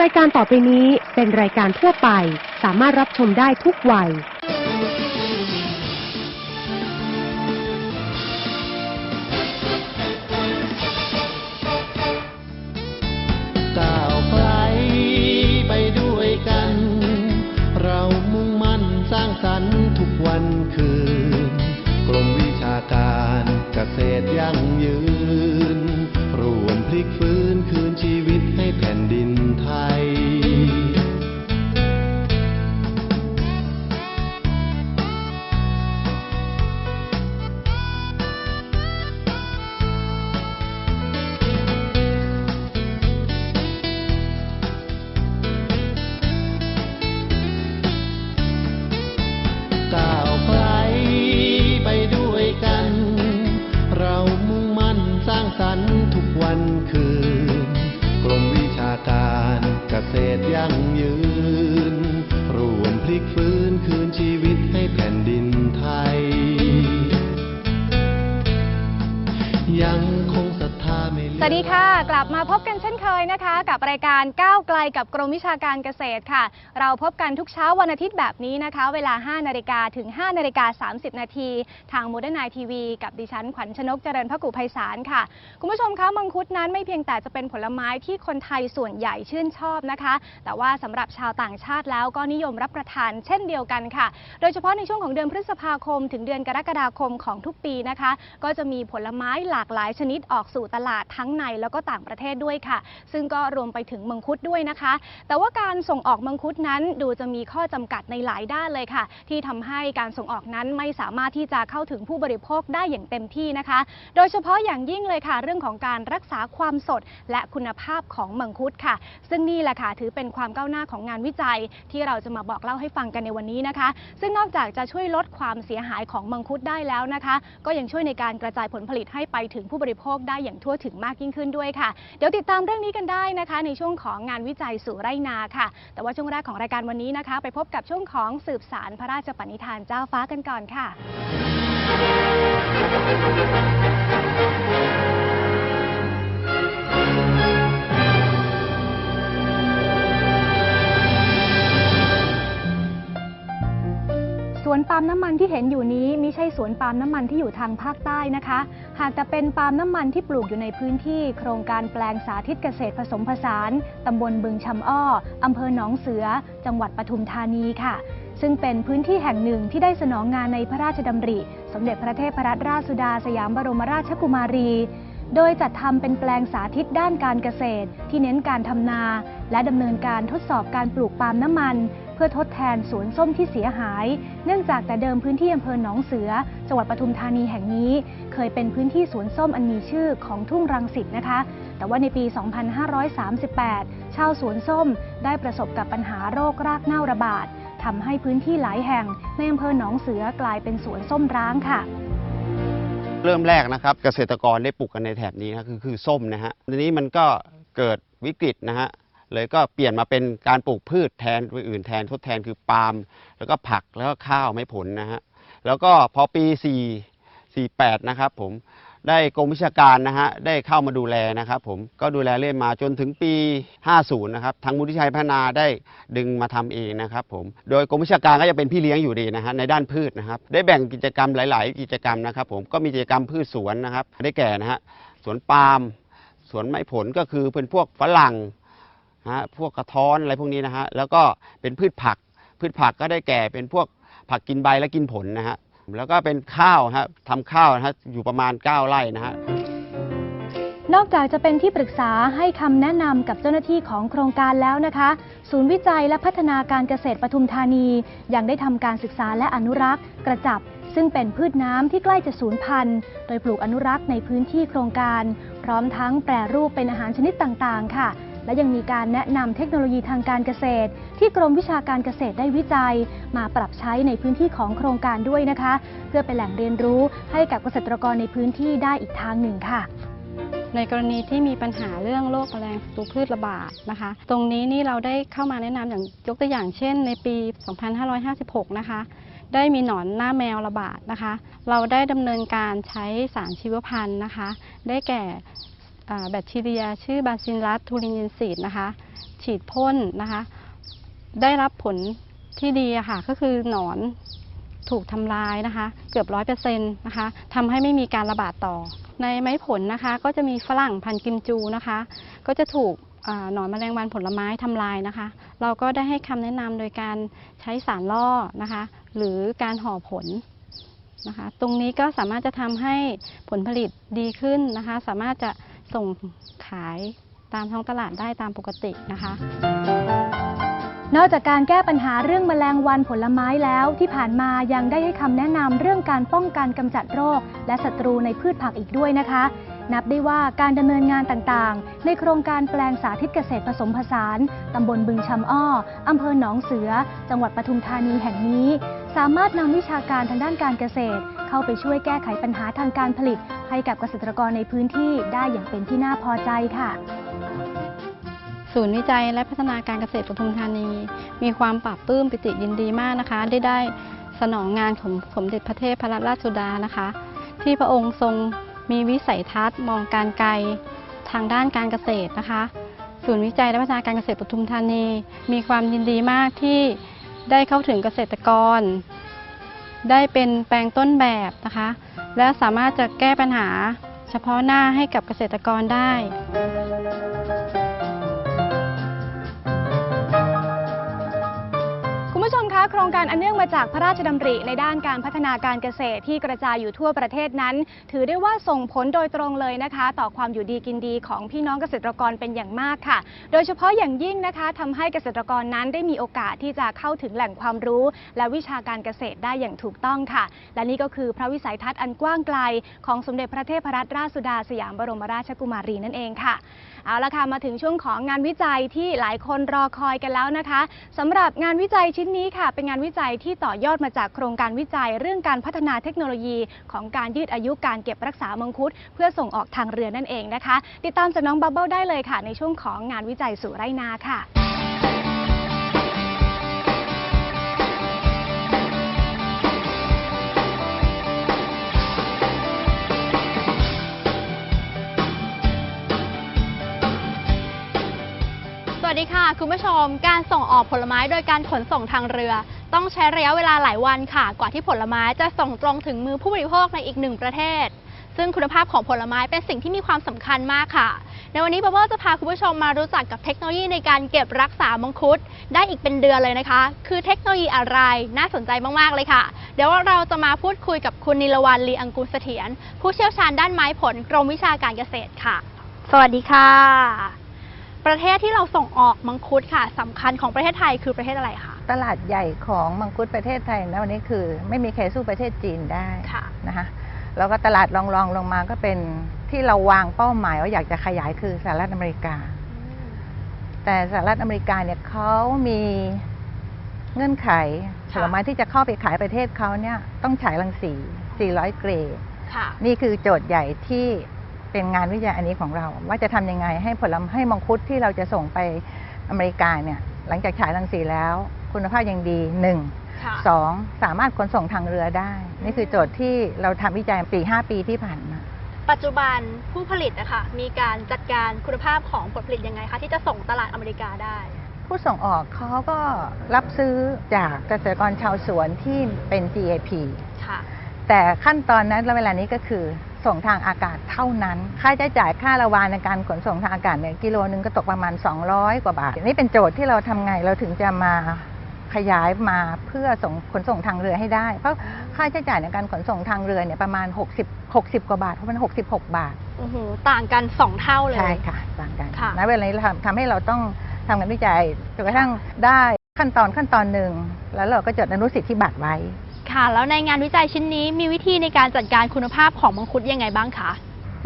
รายการต่อไปนี้เป็นรายการทั่วไป สามารถรับชมได้ทุกวัย ก้าวไกลไปด้วยกัน เรามุ่งมั่นสร้างสรรค์ทุกวันคืน กรมวิชาการเกษตรยั่งยืน ดีค่ะ กลับมาพบกัน เช่นเคยนะคะ กับรายการก้าวไกลกับกรมวิชาการเกษตรค่ะ เราพบกันทุกเช้าวันอาทิตย์แบบนี้นะคะ เวลา 5 นาฬิกาถึง 5 นาฬิกา 30 นาทีทางโมเดิร์นไนทีวีกับดิฉัน ขวัญชนกเจริญพกุไพศาลค่ะ คุณผู้ชมคะมังคุดนั้นไม่เพียงแต่จะเป็นผลไม้ที่คนไทยส่วนใหญ่ชื่นชอบนะคะ แต่ว่าสำหรับชาวต่างชาติแล้วก็นิยมรับประทานเช่นเดียวกันค่ะ โดยเฉพาะในช่วงของเดือนพฤษภาคม ถึงเดือนกรกฎาคมของทุกปีนะคะ ก็จะมีผลไม้หลากหลายชนิดออกสู่ตลาดทั้งในแล้วก็ต่างประเทศด้วยค่ะซึ่งก็รวมไปถึงมังคุดด้วยนะคะ แต่ว่าการส่งออกมังคุดนั้นดูจะมีข้อจำกัดในหลายด้านเลยค่ะ ที่ทำให้การส่งออกนั้นไม่สามารถที่จะเข้าถึงผู้บริโภคได้อย่างเต็มที่นะคะ โดยเฉพาะอย่างยิ่งเลยค่ะ เรื่องของการรักษาความสดและคุณภาพของมังคุดค่ะ ซึ่งนี่แหละค่ะถือเป็นความก้าวหน้าของงานวิจัย ที่เราจะมาบอกเล่าให้ฟังกันในวันนี้นะคะ ซึ่งนอกจากจะช่วยลดความเสียหายของมังคุดได้แล้วนะคะ ก็ยังช่วยในการกระจายผลผลิตให้ไปถึงผู้บริโภคได้อย่างทั่วถึงมากยิ่งขึ้นด้วยค่ะ เดี๋ยวติดตามเรื่องนี้กันได้นะคะ ในช่วงของงานวิจัยสู่ไรนาค่ะ แต่ว่าช่วงแรกของรายการวันนี้นะคะ ไปพบกับช่วงของสืบสารพระราชปณิธานเจ้าฟ้ากันก่อนค่ะ วนปาล์มน้ำมันที่เห็นอยู่นี้ไม่ใช่สวนปาล์มน้ำมันที่อยู่ทางภาคใต้นะคะ หากแต่เป็นปาล์มน้ำมันที่ปลูกอยู่ในพื้นที่ โครงการแปลงสาธิตเกษตรผสมผสานตำบลบึงชำอ้ออำเภอหนองเสือ จังหวัดปทุมธานีค่ะ ซึ่งเป็นพื้นที่แห่งหนึ่งที่ได้สนองงานในพระราชดำริ สมเด็จพระเทพรัตนราชสุดาสยามบรมราชกุมารี โดยจัดทำเป็นแปลงสาธิตด้านการเกษตร ที่เน้นการทำนา และดำเนินการทดสอบการปลูกปาล์มน้ำมัน เพื่อทดแทนสวนส้มที่เสียหาย เนื่องจากแต่เดิมพื้นที่อำเภอหนองเสือ จังหวัดปทุมธานีแห่งนี้ เคยเป็นพื้นที่สวนส้มอันมีชื่อของทุ่งรังสิตนะคะ แต่ว่าในปี 2538 ชาวสวนส้มได้ประสบกับปัญหาโรครากเน่าระบาดทำให้พื้นที่หลายแห่งในอำเภอหนองเสือกลายเป็นสวนส้มร้างค่ะ เริ่มแรกนะครับเกษตรกรได้ปลูกกันในแถบนี้นะคือคือส้มนะฮะทีนี้มันก็เกิดวิกฤตนะฮะเลยก็เปลี่ยนมาเป็นการปลูกพืชแทนอื่นแทนทดแทนคือปาล์มแล้วก็ผักแล้วก็ข้าวไม่ผลนะฮะแล้วก็พอปี4 48นะครับผม ได้กรมวิชาการนะฮะได้เข้ามาดูแลนะครับผมก็ดูแลเรื่อยมาจนถึงปี 50 นะครับทางมูลนิธิชัยพัฒนาได้ดึงมาทำเองนะครับผมโดยกรมวิชาการก็จะเป็นพี่เลี้ยงอยู่ดีนะฮะในด้านพืชนะครับได้แบ่งกิจกรรมหลาย ๆ กิจกรรมนะครับผมก็มีกิจกรรมพืชสวนนะครับได้แก่นะฮะสวนปาล์มสวนไม้ผลก็คือเป็นพวกฝรั่งฮะพวกกระท้อนอะไรพวกนี้นะฮะแล้วก็เป็นพืชผัก พืชผักก็ได้แก่เป็นพวกผักกินใบและกินผลนะฮะ แล้วก็เป็นข้าวฮะทำข้าวนะฮะอยู่ประมาณ 9 ไร่นะฮะนอกจากจะเป็นที่ปรึกษาให้คำแนะนำกับเจ้าหน้าที่ของโครงการแล้วนะคะ ศูนย์วิจัยและพัฒนาการเกษตรปทุมธานี ยังได้ทำการศึกษาและอนุรักษ์ กระจับ ซึ่งเป็นพืชน้ำที่ใกล้จะสูญพันธุ์ โดยปลูกอนุรักษ์ในพื้นที่โครงการ พร้อมทั้งแปรรูปเป็นอาหารชนิดต่างๆ ค่ะ และยังมีการแนะนำเทคโนโลยีทางการเกษตร ที่กรมวิชาการเกษตรได้วิจัย มาปรับใช้ในพื้นที่ของโครงการด้วยนะคะ เพื่อเป็นแหล่งเรียนรู้ให้กับเกษตรกรในพื้นที่ได้อีกทางหนึ่งค่ะในกรณีที่มีปัญหาเรื่องโรคแมลงศัตรูพืชระบาดนะคะ ตรงนี้นี่เราได้เข้ามาแนะนำอย่างยกตัวอย่างเช่น ในปี 2556 นะคะ ได้มีหนอนหน้าแมวระบาดนะคะ เราได้ดำเนินการใช้สารชีวพันธุ์นะคะ ได้แก่ แบคทีเรีย ชื่อบาซิลัสทูรินินซีดนะคะ ฉีดพ่นนะคะ ได้รับผลที่ดีค่ะ ก็คือหนอนถูกทำลายนะคะ เกือบร้อยเปอร์เซ็นต์นะคะทำให้ไม่มีการระบาดต่อ ในไม้ผลนะคะ ก็จะมีฝรั่งพันกิมจูนะคะ ก็จะถูกหนอนแมลงวันผลไม้ทำลายนะคะ เราก็ได้ให้คำแนะนำโดยการใช้สารล่อนะคะ หรือการห่อผลนะคะ ตรงนี้ก็สามารถจะทำให้ผลผลิตดีขึ้นนะคะ สามารถจะ ส่งขายตามท้องตลาดได้ตามปกตินะคะ นอกจากการแก้ปัญหาเรื่องแมลงวันผลไม้แล้ว ที่ผ่านมายังได้ให้คำแนะนำเรื่องการป้องกันกำจัดโรค และศัตรูในพืชผักอีกด้วยนะคะ นับได้ว่าการดำเนินงานต่างๆ ในโครงการแปลงสาธิตเกษตรผสมผสานตำบลบึงชำอ้ออำเภอหนองเสือ จังหวัดปทุมธานีแห่งนี้ สามารถนำวิชาการทางด้านการเกษตร เข้าไปช่วยแก้ไขปัญหาทางการผลิต ให้กับเกษตรกรในพื้นที่ได้อย่างเป็นที่น่าพอใจค่ะ ศูนย์วิจัยและพัฒนาการเกษตรปทุมธานี มีความปรับปื้มปิติยินดีมากนะคะ ได้ได้สนองงานของสมเด็จพระเทพรัตนราชสุดานะคะ ที่พระองค์ทรงมีวิสัยทัศน์มองการไกลทางด้านการเกษตรนะคะ ศูนย์วิจัยและพัฒนาการเกษตรปทุมธานี มีความยินดีมากที่ได้เข้าถึงเกษตรกร ได้เป็นแปลงต้นแบบนะคะ และสามารถจะแก้ปัญหาเฉพาะหน้าให้กับเกษตรกรได้ โครงการอันเนื่องมาจากพระราชดำริในด้านการพัฒนาการเกษตรที่กระจายอยู่ทั่วประเทศนั้น ถือได้ว่าส่งผลโดยตรงเลยนะคะ ต่อความอยู่ดีกินดีของพี่น้องเกษตรกรเป็นอย่างมากค่ะ โดยเฉพาะอย่างยิ่งนะคะทำให้เกษตรกรนั้นได้มีโอกาสที่จะเข้าถึงแหล่งความรู้ และวิชาการเกษตรได้อย่างถูกต้องค่ะ และนี่ก็คือพระวิสัยทัศน์อันกว้างไกล ของสมเด็จพระเทพรัตนราชสุดาสยามบรมราชกุมารีนั่นเองค่ะ เอาละค่ะมาถึงช่วงของงานวิจัยที่หลายคนรอคอยกันแล้วนะคะสำหรับงานวิจัยชิ้นนี้ค่ะ เป็นงานวิจัยที่ต่อยอดมาจากโครงการวิจัย เรื่องการพัฒนาเทคโนโลยีของการยืดอายุการเก็บรักษามังคุด เพื่อส่งออกทางเรือนั่นเองนะคะ ติดตามจากน้องบับเบิลได้เลยค่ะ ในช่วงของงานวิจัยสู่ไรนาค่ะ วัสดีค่ะ คุณผู้ชม การส่งออกผลไม้โดยการขนส่งทางเรือ ต้องใช้ระยะเวลาหลายวันค่ะ กว่าที่ผลไม้จะส่งตรงถึงมือผู้บริโภคในอีกหนึ่งประเทศ ซึ่งคุณภาพของผลไม้เป็นสิ่งที่มีความสำคัญมากค่ะ ในวันนี้บับเบิลจะพาคุณผู้ชมมารู้จักกับเทคโนโลยีในการเก็บรักษามังคุดได้อีกเป็นเดือนเลยนะคะ คือเทคโนโลยีอะไรน่าสนใจมากๆเลยค่ะ เดี๋ยวเราจะมาพูดคุยกับคุณนิลวันลีอังกูลเสถียรผู้เชี่ยวชาญด้านไม้ผลกรมวิชาการเกษตรค่ะ สวัสดีค่ะ ประเทศที่เราส่งออกมังคุดค่ะสำคัญของประเทศไทยคือประเทศอะไรคะ ตลาดใหญ่ของมังคุดประเทศไทยนะวันนี้คือ ไม่มีใครสู้ประเทศจีนได้ค่ะนะคะแล้วก็ตลาดรองๆลงมาก็เป็นที่เราวางเป้าหมายว่าอยากจะขยายคือสหรัฐอเมริกา แต่สหรัฐอเมริกาเนี่ยเขามีเงื่อนไขผค่ะลไม้ที่จะเข้าไปขายประเทศเขาเนี่ยต้องฉายรังสี 400 เกรดค่ะนี่คือโจทย์ใหญ่ที่ เป็นงานวิจัยอันนี้ของเรา ว่าจะทำยังไงให้ผลไม้ให้มังคุดที่เราจะส่งไปอเมริกาเนี่ยหลังจากฉายรังสีแล้ว คุณภาพยังดีหนึ่งค่ะสองสามารถขนส่งทางเรือได้ นี่คือโจทย์ที่เราทำวิจัยปี5ปีที่ผ่านมาปัจจุบันผู้ผลิตนะคะมีการจัดการคุณภาพของผลผลิตยังไงคะที่จะส่งตลาดอเมริกาได้ ผู้ส่งออกเขาก็รับซื้อจากเกษตรกรชาวสวนที่เป็น GAP ค่ะแต่ขั้นตอนนั้นและเวลานี้ก็คือ ส่งทางอากาศเท่านั้น ค่าใช้จ่ายค่าระวานในการขนส่งทางอากาศเนี่ยกิโลนึงก็ตกประมาณ 200 กว่าบาท นี่เป็นโจทย์ที่เราทำไงเราถึงจะมาขยายมาเพื่อส่งขนส่งทางเรือให้ได้ เพราะค่าใช้จ่ายในการขนส่งทางเรือเนี่ยประมาณ 60 60 กว่าบาทเพราะมัน66 บาทโอ้โหต่างกัน 2 เท่าเลยใช่ค่ะ ต่างกันค่ะณเวลานี้เราทำทำให้เราต้องทำงานวิจัยจนกระทั่งได้ขั้นตอนขั้นตอนหนึ่งแล้วเราก็จดอนุสิทธิบัตรไว้ ค่ะ แล้วในงานวิจัยชิ้นนี้มีวิธีในการจัดการคุณภาพของมังคุดยังไงบ้างคะ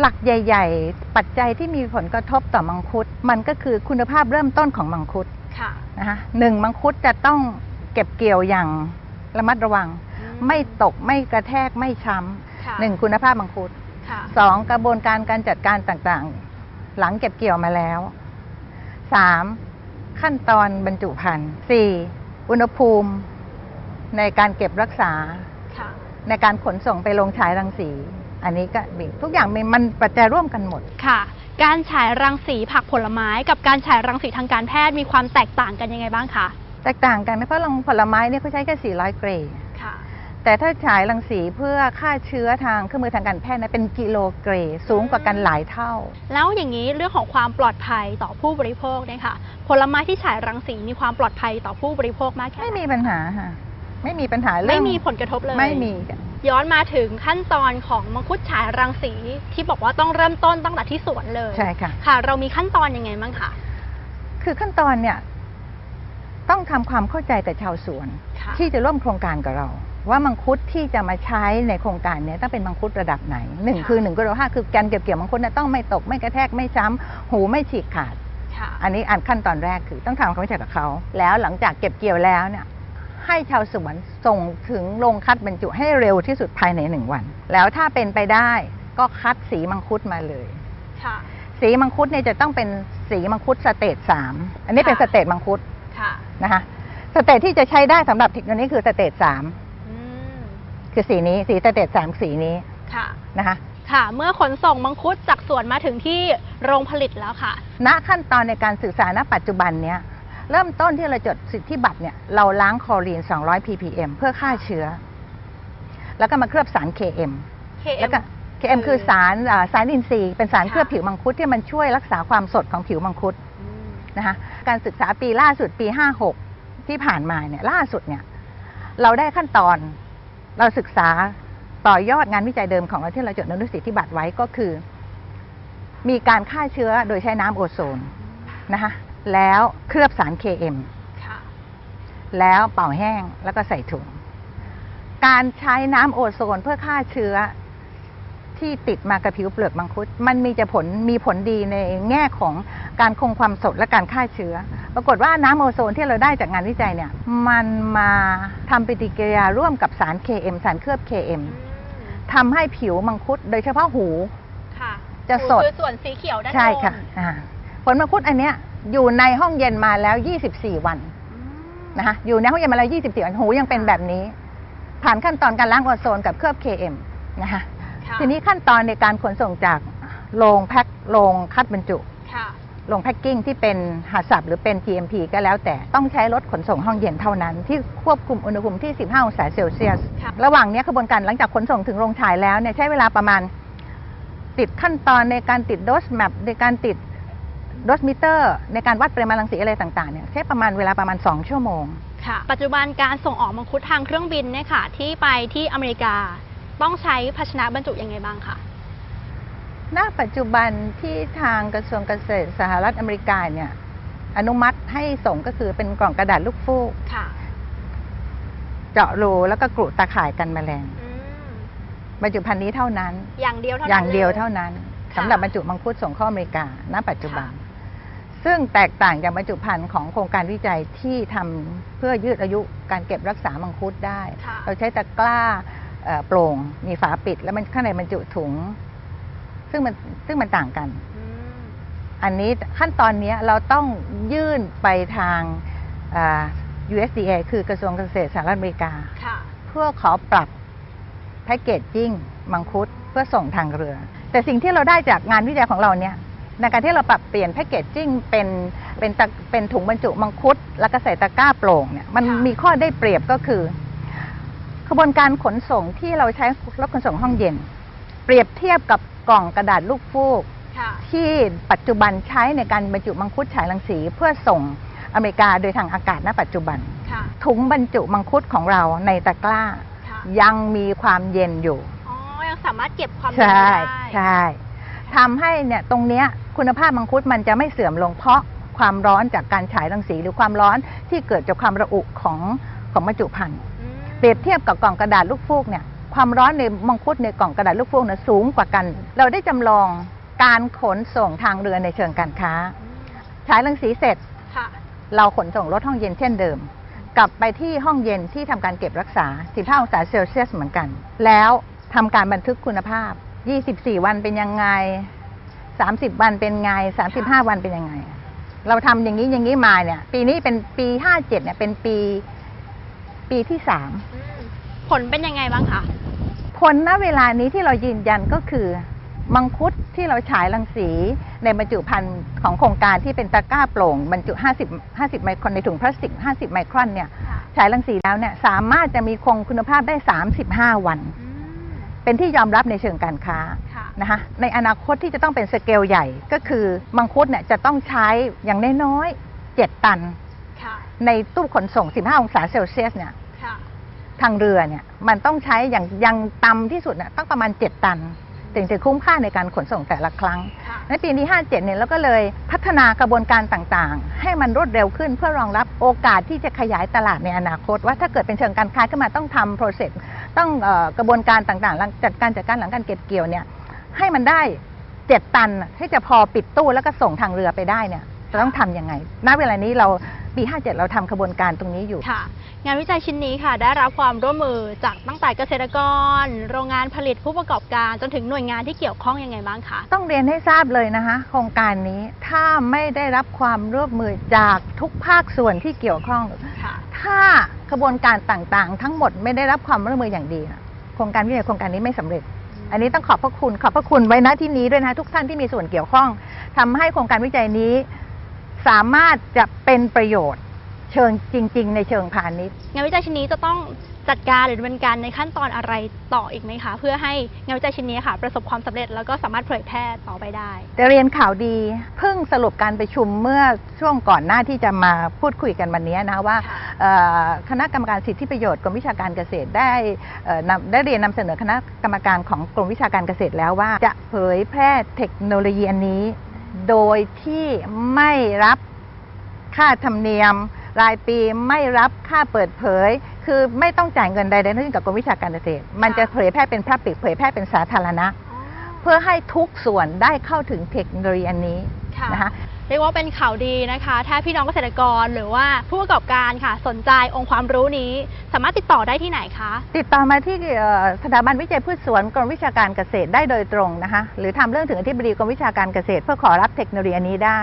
หลักใหญ่ ๆ ปัจจัยที่มีผลกระทบต่อมังคุด มันก็คือคุณภาพเริ่มต้นของมังคุดค่ะนะคะหนึ่งมังคุดจะต้องเก็บเกี่ยวอย่างระมัดระวัง ไม่ตกไม่กระแทกไม่ช้ค่ะำหนึ่งคุณภาพมังคุดค่ะสองกระบวนการการจัดการต่างๆ หลังเก็บเกี่ยวมาแล้วสามขั้นตอนบรรจุภัณฑ์สี่อุณหภูมิ ในการเก็บรักษา ค่ะ ในการขนส่งไปลงฉายรังสี อันนี้ก็มีทุกอย่างมันมันปัจจัยร่วมกันหมด ค่ะ การฉายรังสีผักผลไม้กับการฉายรังสีทางการแพทย์มีความแตกต่างกันยังไงบ้างคะแตกต่างกันนะเพราะลงผลไม้เนี่ยเขาใช้แค่ 400 เกรดค่ะ แต่ถ้าฉายรังสีเพื่อฆ่าเชื้อทางเครื่องมือทางการแพทย์นะเป็นกิโลเกรดสูงกว่ากันหลายเท่า แล้วอย่างนี้เรื่องของความปลอดภัยต่อผู้บริโภคเนี่ยค่ะ ผลไม้ที่ฉายรังสีมีความปลอดภัยต่อผู้บริโภคมากแค่ไม่ไหนมีปัญหาค่ะ ไม่มีปัญหาเรื่ไม่องมีผลกระทบเลย ไม่มีจ้ะย้อนมาถึงขั้นตอนของมังคุดฉายรังสีที่บอกว่าต้องเริ่มต้นตั้งแต่ที่สวนเลยใช่ค่ะ ค่ะ เรามีขั้นตอนยังไงบ้างคะคือขั้นตอนเนี่ย ต้องทำความเข้าใจกับชาวสวน ค่ะที่จะร่วมโครงการกับเรา ว่ามังคุดที่จะมาใช้ในโครงการเนี้ต้องเป็นมังคุดระดับไหนหนึ่งคือหนึ่งกิโลห้าคือการเก็บเกี่ยวมังคุดเนี่ยต้องไม่ตกไม่กระแทกไม่ช้ำหูไม่ฉีกขาด ค่ะ อันนี้อันขั้นตอนแรกคือต้องทำความเข้าใจกับเขา แล้วหลังจากเก็บเกี่ยวแล้วเนี่ย ให้ชาวสวนส่งถึงโรงคัดบรรจุให้เร็วที่สุดภายในหนึ่งวัน แล้วถ้าเป็นไปได้ก็คัดสีมังคุดมาเลยค่ะสีมังคุดเนี่ยจะต้องเป็นสีมังคุดสเตจสามอันนี้เป็นค่ะสเตจมังคุดค่ะนะคะสเตจที่จะใช้ได้สำหรับเทคโนโลยีคือสเตจสามอืมคือสีนี้สีสเตจสามสีนี้ค่ะนะคะค่ะเมื่อขนส่งมังคุดจากสวนมาถึงที่โรงผลิตแล้วค่ะ ณขั้นตอนในการศึกษาณปัจจุบันเนี้ย เริ่มต้นที่เราจดสิทธิบัตรเนี่ยเราล้างคลอรีน 200 ppm เพื่อฆ่าเชื้อ แล้วก็มาเคลือบสาร KM แล้วก็ KM คือสารอ่าสารอินทรีย์เป็นสารค่ะเคลือบผิวมังคุดที่มันช่วยรักษาความสดของผิวมังคุดอืมนะคะการศึกษาปีล่าสุดปี 56 ที่ผ่านมาเนี่ยล่าสุดเนี่ยเราได้ขั้นตอนเราศึกษาต่อยอดงานวิจัยเดิมของเราที่เราจดอนุสิทธิบัตรไว้ก็คือ มีการฆ่าเชื้อโดยใช้น้ำโอโซนนะคะ แล้วเคลือบสาร KM ค่ะ แล้วเป่าแห้งแล้วก็ใส่ถุง การใช้น้ำโอโซนเพื่อฆ่าเชื้อ ที่ติดมากับผิวเปลือกมังคุด มันมีจะผลมีผลดีในแง่ของการคงความสดและการฆ่าเชื้อ ปรากฏว่าน้ำโอโซนที่เราได้จากงานวิจัยเนี่ย มันมาทำปฏิกิริยาร่วมกับสาร KM สารเคลือบ KM ทำให้ผิวมังคุด โดยเฉพาะหู ค่ะ จะสดคือส่วนสีเขียวด้านบนใช่ค่ะอ่าผลมังคุดอันเนี้ย อยู่ในห้องเย็นมาแล้ว 24 วันอืมนะคะอยู่ในห้องเย็นมาแล้ว 24 วันหูยังเป็นแบบนี้ ผ่านขั้นตอนการล้างโอโซนกับเคลือบ KM นะคะค่ะทีนี้ขั้นตอนในการขนส่งจากโรงแพ็คโรงคัดบรรจุค่ะโรงแพ็คกิ้งที่เป็นหาสับหรือเป็น GMP ก็แล้วแต่ต้องใช้รถขนส่งห้องเย็นเท่านั้น ที่ควบคุมอุณหภูมิที่ 15 องศาเซลเซียสค่ะระหว่างเนี้ยกระบวนการหลังจากขนส่งถึงโรงฉายแล้วเนี่ยใช้เวลาประมาณ ติดขั้นตอนในการติดโดสแมปในการติด โดสมิเตอร์ในการวัดปริมาณรังสีอะไรต่างๆเนี่ยใช้ประมาณเวลาประมาณ 2 ชั่วโมง ค่ะ ปัจจุบันการส่งออกมังคุดทางเครื่องบินเนี่ยค่ะ ที่ไปที่อเมริกา ต้องใช้ภาชนะบรรจุยังไงบ้างคะ ณ ปัจจุบันที่ทางกระทรวงเกษตรสหรัฐอเมริกาเนี่ยอนุมัติให้ส่งก็คือเป็นกล่องกระดาษลูกฟูกค่ะเจาะรูแล้วก็กรุตาข่ายกันแมลงอืมบรรจุภัณฑ์นี้เท่านั้น อย่างเดียวเท่านั้นอย่างเดียวล เท่านั้นค่ะ สำหรับบรรจุมังคุดส่งเข้าอเมริกา ณ ปัจจุบันค่ะ ซึ่งแตกต่างจากบรรจุภัณฑ์ของโครงการวิจัยที่ทำเพื่อยืดอายุการเก็บรักษามังคุดได้ ค่ะ เราใช้ตะกร้าเอ่อโปร่งมีฝาปิด แล้วมันข้างในบรรจุถุง ซึ่งมันซึ่งมันต่างกัน อืมอันนี้ขั้นตอนเนี้ยเราต้องยื่นไปทางอ่า USDA คือกระทรวงเกษตรสหรัฐอเมริกา ค่ะ เพื่อขอปรับแพ็กเกจจิ้งมังคุดเพื่อส่งทางเรือ แต่สิ่งที่เราได้จากงานวิจัยของเราเนี่ย ในการที่เราปรับเปลี่ยนแพ็กเกจจิ้งเป็นเป็นตะเป็นถุงบรรจุมังคุด แล้วก็ใส่ตะกร้าโปร่งเนี่ยมันค่ะมีข้อได้เปรียบก็คือ ขบวนการขนส่งที่เราใช้รถขนส่งห้องเย็น เปรียบเทียบกับกล่องกระดาษลูกฟูกค่ะที่ปัจจุบันใช้ในการบรรจุมังคุดฉายรังสีเพื่อส่งอเมริกาโดยทางอากาศณ ปัจจุบันค่ะถุงบรรจุมังคุดของเราในตะกร้าค่ะยังมีความเย็นอยู่ อ๋อ ยังสามารถเก็บความเย็นใช่ได้ ใช่ ทำให้เนี่ยตรงเนี้ยคุณภาพมังคุดมันจะไม่เสื่อมลงเพราะความร้อนจากการฉายรังสีหรือความร้อนที่เกิดจากความระอุของของบรรจุภัณฑ์อืมเปรียบเทียบกับกล่องกระดาษลูกฟูกเนี่ยความร้อนในมังคุดในกล่องกระดาษลูกฟูกเนี่ยสูงกว่ากัน เราได้จำลองการขนส่งทางเรือในเชิงการค้าฉายรังสีเสร็จค่ะเราขนส่งรถห้องเย็นเช่นเดิม กลับไปที่ห้องเย็นที่ทำการเก็บรักษา 15 องศาเซลเซียสเหมือนกัน แล้วทำการบันทึกคุณภาพ 24 วันเป็นยังไง 30 วันเป็นไง 35 วันเป็นยังไง เราทำอย่างนี้อย่างนี้มาเนี่ย ปีนี้เป็นปี57เนี่ย เป็นปี ปีที่อืมผลเป็นยังไงบ้างคะ3ผลณเวลานี้ที่เรายืนยันก็คือ มังคุดที่เราฉายรังสีในบรรจุภัณฑ์ของโครงการที่เป็นตะกร้าโปร่งบรรจุ 50 50 ไมครอนในถุงพลาสติก 50 ไมครอนเนี่ยฉายรังสีแล้วเนี่ยสามารถจะมีคงคุณภาพได้ 35 วัน เป็นที่ยอมรับในเชิงการค้าค่ะ นะคะในอนาคตที่จะต้องเป็นสเกลใหญ่ก็คือมังคุดเนี่ยจะต้องใช้อย่างน้อยๆ7ตัน ค่ะ ในตู้ขนส่ง 15 องศาเซลเซียสเนี่ยค่ะ ทางเรือเนี่ยมันต้องใช้อย่างยังต่ำที่สุดน่ะต้องประมาณ 7 ตัน ถึงจะคุ้มค่าในการขนส่งแต่ละครั้ง ค่ะ ในปีนี้57 เนี่ยเราก็เลยพัฒนากระบวนการต่างๆ ให้มันรวดเร็วขึ้นเพื่อรองรับโอกาสที่จะขยายตลาดในอนาคต ว่าถ้าเกิดเป็นเชิงการค้าขึ้นมาต้องทำ process ต้อง ต้ออกระบวนการต่างๆจัดการจัดการหลังการเก็บเกี่ยวเนี่ยให้มันได้เจ็ดตันน่ะให้จะพอปิดตู้แล้วก็ส่งทางเรือไปได้เนี่ยจะต้องทำยังไงณเวลานี้เรา ปี 57 เราทำกระบวนการตรงนี้อยู่ ค่ะ งานวิจัยชิ้นนี้ค่ะได้รับความร่วมมือจากตั้งแต่เกษตรกร โรงงานผลิตผู้ประกอบการจนถึงหน่วยงานที่เกี่ยวข้องยังไงบ้างคะ ต้องเรียนให้ทราบเลยนะคะ โครงการนี้ถ้าไม่ได้รับความร่วมมือจากทุกภาคส่วนที่เกี่ยวข้อง ค่ะ ถ้ากระบวนการต่างๆ ทั้งหมดไม่ได้รับความร่วมมืออย่างดีน่ะโครงการวิจัยโครงการนี้ไม่สำเร็จ อันนี้ต้องขอบพระคุณขอบพระคุณไว้ณที่นี้ด้วยนะคะทุกท่านที่มีส่วนเกี่ยวข้องทำให้โครงการวิจัยนี้ สามารถจะเป็นประโยชน์ เชิงจริง ๆ ในเชิงพาณิชย์ งานวิจัยชิ้นนี้จะต้องจัดการหรือดำเนินการในขั้นตอนอะไรต่ออีกไหมคะ เพื่อให้งานวิจัยชิ้นนี้ค่ะ ประสบความสำเร็จแล้วก็สามารถเผยแพร่ต่อไปได้ แต่เรียนข่าวดีเพิ่งสรุปการประชุมเมื่อช่วงก่อนหน้าที่จะมาพูดคุยกันวันนี้นะว่าค่ะเอ่อคณะกรรมการสิทธิประโยชน์กรมวิชาการเกษตรได้เอ่อนำได้เรียนนำเสนอคณะกรรมการของกรมวิชาการเกษตรแล้วว่า จะเผยแพร่เทคโนโลยีอันนี้ โดยที่ไม่รับค่าธรรมเนียม รายปีไม่รับค่าเปิดเผย คือไม่ต้องจ่ายเงินใดๆทั้งสิ้นกับกรมวิชาการเกษตร มันจะเผยแพร่เป็นพระปิกเผยแพร่เป็นสาธารณะ เพื่อให้ทุกส่วนได้เข้าถึงเทคโนโลยีอันนี้นะคะ รียกว่าเป็นข่าวดีนะคะ ถ้าพี่น้องเกษตรกรหรือว่าผู้ประกอบการค่ะ สนใจองค์ความรู้นี้ สามารถติดต่อได้ที่ไหนคะ ติดต่อมาที่เอ่อสถาบันวิจัยพืชสวนกรมวิชาการเกษตรได้โดยตรงนะคะ หรือทำเรื่องถึงอธิบดีกรมวิชาการเกษตร เพื่อขอรับเทคโนโลยีอันนี้ได้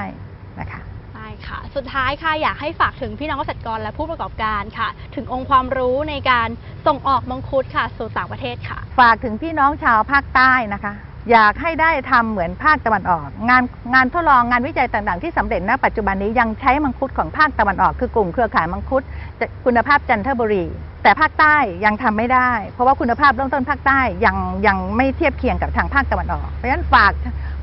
นะคะ ได้ค่ะ สุดท้ายค่ะอยากให้ฝากถึงพี่น้องเกษตรกรและผู้ประกอบการค่ะ ถึงองค์ความรู้ในการส่งออกมังคุดค่ะ สู่ต่างประเทศค่ะ ฝากถึงพี่น้องชาวภาคใต้นะคะ อยากให้ได้ทำเหมือนภาคตะวันออก งานงานทดลองงานวิจัยต่างๆที่สำเร็จณปัจจุบันนี้ยังใช้มังคุดของภาคตะวันออก คือกลุ่มเครือข่ายมังคุดคุณภาพจันทบุรี แต่ภาคใต้ยังทำไม่ได้ เพราะว่าคุณภาพเริ่มต้นภาคใต้ยังยังไม่เทียบเคียงกับทางภาคตะวันออกเพราะฉะนั้นฝาก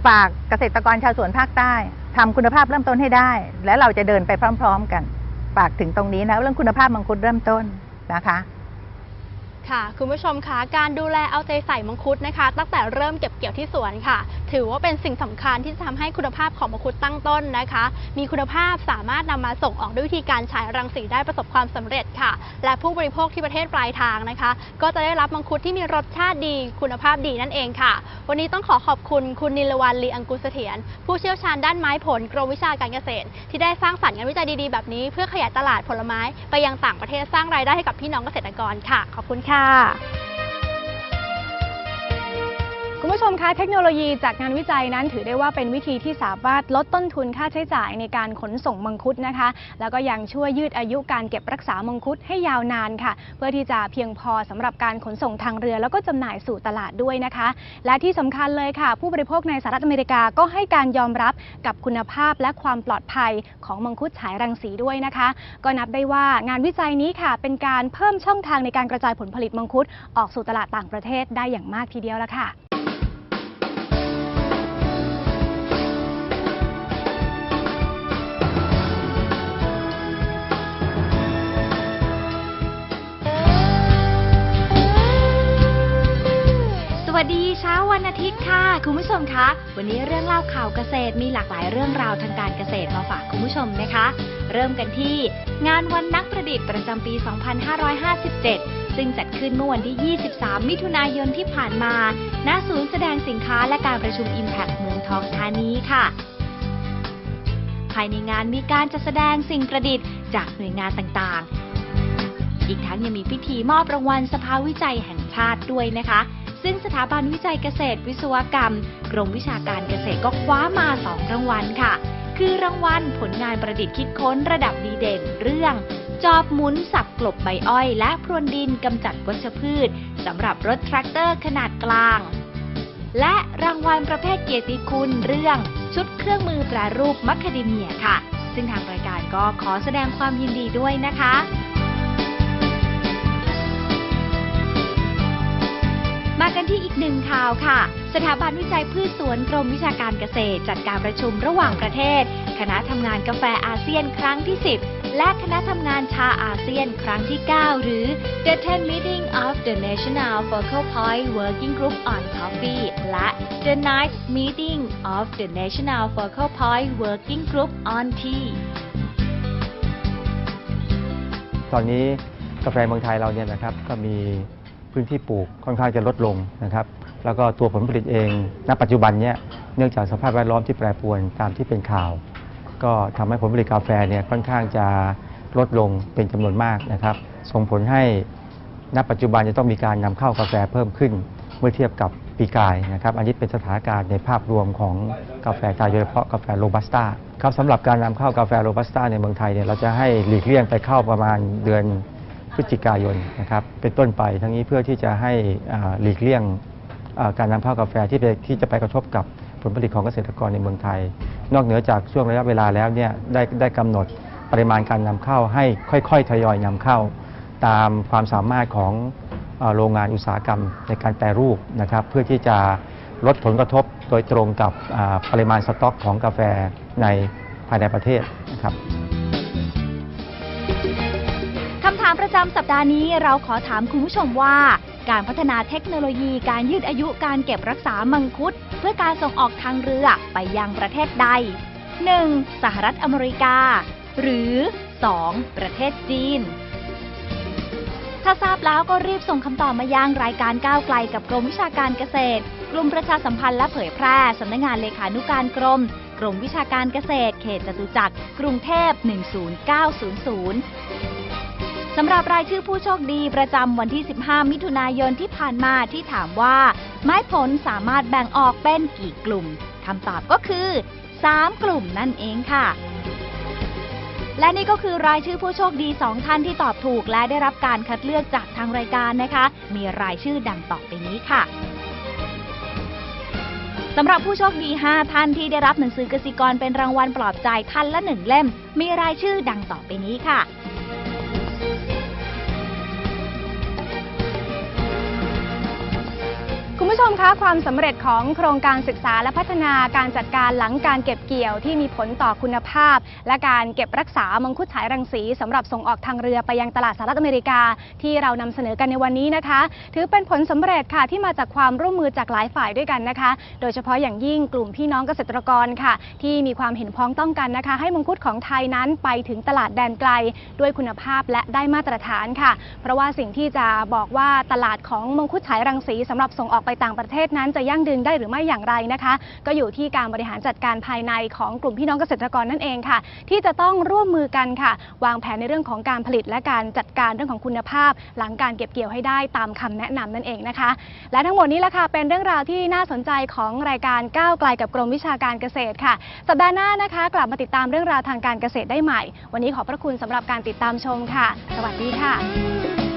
ฝากเกษตรกรชาวสวนภาคใต้ทำคุณภาพเริ่มต้นให้ได้ และเราจะเดินไปพร้อม ๆ กัน ฝากถึงตรงนี้นะเรื่องคุณภาพมังคุดเริ่มต้นนะคะ ค่ะ คุณผู้ชมคะการดูแลเอาใจใส่มังคุดนะคะ ตั้งแต่เริ่มเก็บเกี่ยวที่สวนค่ะ ถือว่าเป็นสิ่งสำคัญที่จะทำให้คุณภาพของมังคุดตั้งต้นนะคะ มีคุณภาพสามารถนำมาส่งออกด้วยวิธีการฉายรังสีได้ประสบความสำเร็จค่ะ และผู้บริโภคที่ประเทศปลายทางนะคะ ก็จะได้รับมังคุดที่มีรสชาติดี คุณภาพดีนั่นเองค่ะ วันนี้ต้องขอขอบคุณคุณนิลวันลีอังกุลเสถียรผู้เชี่ยวชาญด้านไม้ผลกรมวิชาการเกษตร ที่ได้สร้างสรรค์งานวิจัยดีๆแบบนี้ เพื่อขยายตลาดผลไม้ ไปยังต่างประเทศสร้างรายได้ให้กับพี่น้องเกษตรกรค่ะ ขอบคุณค่ะ啊 คุณผู้ชมคะเทคโนโลยีจากงานวิจัยนั้น ถือได้ว่าเป็นวิธีที่สามารถลดต้นทุนค่าใช้จ่ายในการขนส่งมังคุดนะคะ แล้วก็ยังช่วยยืดอายุการเก็บรักษามังคุดให้ยาวนานค่ะ เพื่อที่จะเพียงพอสำหรับการขนส่งทางเรือ แล้วก็จำหน่ายสู่ตลาดด้วยนะคะ และที่สำคัญเลยค่ะ ผู้บริโภคในสหรัฐอเมริกาก็ให้การยอมรับกับคุณภาพและความปลอดภัยของมังคุดฉายรังสีด้วยนะคะ ก็นับได้ว่างานวิจัยนี้ค่ะ เป็นการเพิ่มช่องทางในการกระจายผลผลิตมังคุดออกสู่ตลาดต่างประเทศได้อย่างมากทีเดียวละค่ะ ดีเช้าวันอาทิตย์ค่ะ คุณผู้ชมคะ วันนี้เรื่องเล่าข่าวเกษตรมีหลากหลายเรื่องราวทางการเกษตรมาฝากคุณผู้ชมนะคะ เริ่มกันที่ งานวันนักประดิษฐ์ประจำปี 2557 ซึ่งจัดขึ้นเมื่อวันที่ 23 มิถุนายนที่ผ่านมา ณ ศูนย์แสดงสินค้าและการประชุม Impact เมืองทองธานีค่ะ ภายในงานมีการจัดแสดงสิ่งประดิษฐ์จากหน่วยงานต่างๆ อีกทั้งยังมีพิธีมอบรางวัลสภาวิจัยแห่งชาติด้วยนะคะ ซึ่งสถาบันวิจัยเกษตรวิศวกรรม กรมวิชาการเกษตรก็คว้ามา 2 รางวัลค่ะ คือรางวัลผลงานประดิษฐ์คิดค้นระดับดีเด่นเรื่อง จอบหมุนสับกลบใบอ้อย และพรวนดินกำจัดวัชพืชสำหรับรถแทรกเตอร์ขนาดกลาง และรางวัลประเภทเกียรติคุณเรื่อง ชุดเครื่องมือแปรรูปมัคคาเดเมียค่ะ ซึ่งทางรายการก็ขอแสดงความยินดีด้วยนะคะ มากันที่อีกหนึ่งข่าวค่ะ สถาบันวิจัยพืชสวนกรมวิชาการเกษตร จัดการประชุมระหว่างประเทศ คณะทำงานกาแฟอาเซียนครั้งที่ 10 และคณะทำงานชาอาเซียนครั้งที่ 9 หรือ The 10 Meeting of the National Focal Point Working Group on Coffee และ The 9th Meeting of the National Focal Point Working Group on Tea ตอนนี้กาแฟเมืองไทยเราเนี่ยนะครับก็มี พื้นที่ปลูกค่อนข้างจะลดลงนะครับ แล้วก็ตัวผลผลิตเอง ณ ปัจจุบันเนี่ยเนื่องจากสภาพแวดล้อมที่แปรปรวนตามที่เป็นข่าว ก็ทำให้ผลผลิตกาแฟเนี่ยค่อนข้างจะลดลงเป็นจำนวนมากนะครับ ส่งผลให้ณปัจจุบันจะต้องมีการนำเข้ากาแฟเพิ่มขึ้น เมื่อเทียบกับปีกายนะครับ อันนี้เป็นสถานการณ์ในภาพรวมของกาแฟไทยโดยเฉพาะกาแฟโรบัสต้าครับสำหรับการนำเข้ากาแฟโรบัสต้าในเมืองไทยเนี่ยเราจะให้หลีกเลี่ยงไปเข้าประมาณเดือน พฤศจิกายนนะครับเป็นต้นไปทั้งนี้เพื่อที่จะให้หลีกเลี่ยงการนำเข้ากาแฟที่ที่จะไปกระทบกับผลผลิตของเกษตรกรในเมืองไทย นอกเหนือจากช่วงระยะเวลาแล้วเนี่ยได้ได้กำหนดปริมาณการนำเข้าให้ค่อยๆทยอยนำเข้า ตามความสามารถของอโรงงานอุตสาหกรรมในการแปรรูปนะครับ เพื่อที่จะลดผลกระทบโดยตรงกับปริมาณสต็อกของกาแฟในภายในประเทศนะครับ ประจำสัปดาห์นี้เราขอถามคุณผู้ชมว่า การพัฒนาเทคโนโลยีการยืดอายุการเก็บรักษามังคุด เพื่อการส่งออกทางเรือไปยังประเทศใด 1. สหรัฐอเมริกา หรือ 2. ประเทศจีน ถ้าทราบแล้วก็รีบส่งคำตอบมายังรายการก้าวไกลกับกรมวิชาการเกษตร กลุ่มประชาสัมพันธ์และเผยแพร่สำนักงานเลขานุการกรมกรมวิชาการเกษตร เขตจตุจักร กรุงเทพ 10900 สำหรับรายชื่อผู้โชคดีประจำวันที่ 15 มิถุนายนที่ผ่านมาที่ถามว่า ไม้ผลสามารถแบ่งออกเป็นกี่กลุ่มคำตอบก็คือ 3 กลุ่มนั่นเองค่ะ และนี่ก็คือรายชื่อผู้โชคดี 2 ท่านที่ตอบถูกและได้รับการคัดเลือกจากทางรายการนะคะ มีรายชื่อดังต่อไปนี้ค่ะสำหรับผู้โชคดี 5 ท่านที่ได้รับหนังสือกสิกรเป็นรางวัลปลอบใจท่านละ1เล่ม มีรายชื่อดังต่อไปนี้ค่ะ คุณผู้ชมคะความสำเร็จของโครงการศึกษาและพัฒนาการจัดการหลังการเก็บเกี่ยวที่มีผลต่อคุณภาพ และการเก็บรักษามังคุดฉายรังสีสำหรับส่งออกทางเรือไปยังตลาดสหรัฐอเมริกา ที่เรานำเสนอกันในวันนี้นะคะ ถือเป็นผลสำเร็จค่ะที่มาจากความร่วมมือจากหลายฝ่ายด้วยกันนะคะ โดยเฉพาะอย่างยิ่งกลุ่มพี่น้องเกษตรกรค่ะ ที่มีความเห็นพ้องต้องกันนะคะ ให้มังคุดของไทยนั้นไปถึงตลาดแดนไกล ด้วยคุณภาพและได้มาตรฐานค่ะ เพราะว่าสิ่งที่จะบอกว่าตลาดของมังคุดฉายรังสีสำหรับส่งออกไปต่างประเทศนั้นจะยั่งยืนได้หรือไม่อย่างไรนะคะ ก็อยู่ที่การบริหารจัดการภายในของกลุ่มพี่น้องเกษตรกรนั่นเองค่ะ ที่จะต้องร่วมมือกันค่ะ วางแผนในเรื่องของการผลิตและการจัดการเรื่องของคุณภาพ หลังการเก็บเกี่ยวให้ได้ตามคำแนะนำนั่นเองนะคะ และทั้งหมดนี้แหละค่ะเป็นเรื่องราวที่น่าสนใจของรายการก้าวไกลกับกรมวิชาการเกษตรค่ะ สัปดาห์หน้านะคะ กลับมาติดตามเรื่องราวทางการเกษตรได้ใหม่ วันนี้ขอบพระคุณสำหรับการติดตามชมค่ะ สวัสดีค่ะ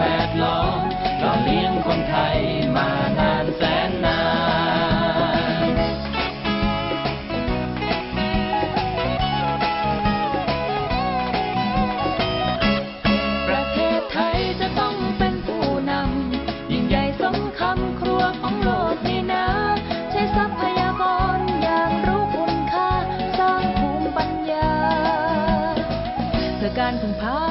แวดล้อมหล่อเลี้ยงคนไทยมานานแสนนานประเทศไทยจะต้องเป็นผู้นำ ยิ่งใหญ่สมคำครัวของโลกนี่นะ ใช้ทรัพยากรอย่างรู้คุณค่า สร้างภูมิปัญญา เพื่อการพึ่งพา